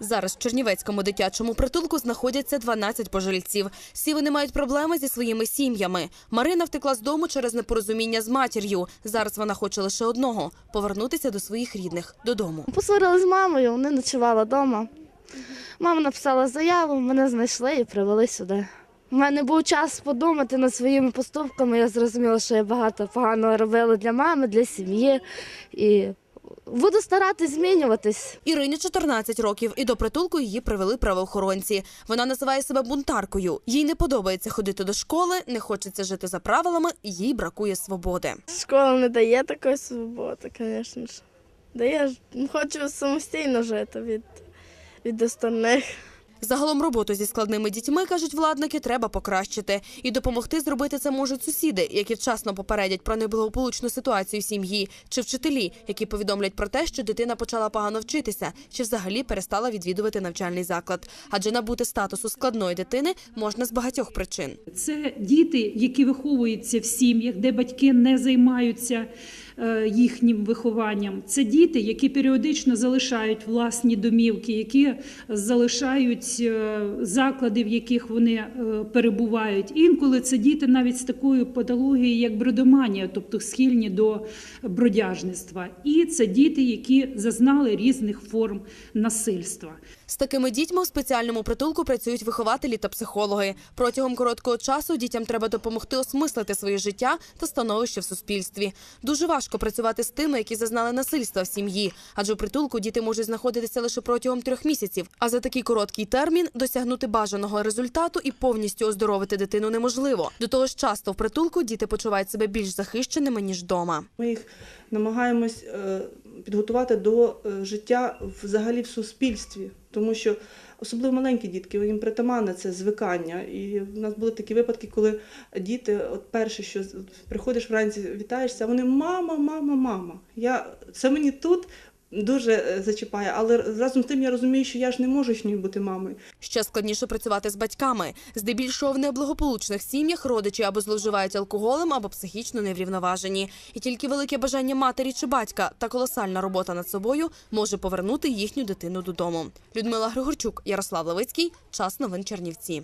Зараз в Чернівецькому дитячому притулку знаходяться 12 пожильців. Всі вони мають проблеми зі своїми сім'ями. Марина втекла з дому через непорозуміння з матір'ю. Зараз вона хоче лише одного повернутися до своїх рідних додому. Посварили з мамою, вони ночували вдома. Мама написала заяву, мене знайшли і привели сюди. У мене був час подумати над своїми поступками. Я зрозуміла, що я багато поганого робила для мами, для сім'ї. І буду старатись змінюватись. Ірині 14 років, і до притулку її привели правоохоронці. Вона називає себе бунтаркою. Їй не подобається ходити до школи, не хочеться жити за правилами, їй бракує свободи. Школа не дає такої свободи, звісно ж. Дає хочу самостійно жити від, від остальних. Загалом роботу зі складними дітьми, кажуть владники, треба покращити. І допомогти зробити це можуть сусіди, які вчасно попередять про неблагополучну ситуацію сім'ї, чи вчителі, які повідомлять про те, що дитина почала погано вчитися, чи взагалі перестала відвідувати навчальний заклад. Адже набути статусу складної дитини можна з багатьох причин. Це діти, які виховуються в сім'ях, де батьки не займаються їхнім вихованням. Це діти, які періодично залишають власні домівки, які залишають е, заклади, в яких вони е, перебувають. Інколи це діти навіть з такою патологією, як бродоманія, тобто схильні до бродяжництва. І це діти, які зазнали різних форм насильства. З такими дітьми у спеціальному притулку працюють вихователі та психологи. Протягом короткого часу дітям треба допомогти осмислити своє життя та становище в суспільстві. Дуже важко працювати з тими, які зазнали насильства в сім'ї, адже у притулку діти можуть знаходитися лише протягом трьох місяців. А за такий короткий термін досягнути бажаного результату і повністю оздоровити дитину неможливо. До того ж, часто в притулку діти почувають себе більш захищеними ніж вдома. Ми їх намагаємось е, підготувати до е, життя взагалі в суспільстві, тому що особливо маленькі дітки, їм притаманне це звикання. І в нас були такі випадки, коли діти, от перше, що приходиш вранці, вітаєшся, вони мама, мама, мама. Я це мені тут. Дуже е, зачіпає, але разом з тим я розумію, що я ж не можу нею бути мамою. Ще складніше працювати з батьками. Здебільшого в неблагополучних сім'ях родичі або зловживають алкоголем, або психічно неврівноважені. І тільки велике бажання матері чи батька та колосальна робота над собою може повернути їхню дитину додому. Людмила Григорчук, Ярослав Левицький. Час новин Чернівці.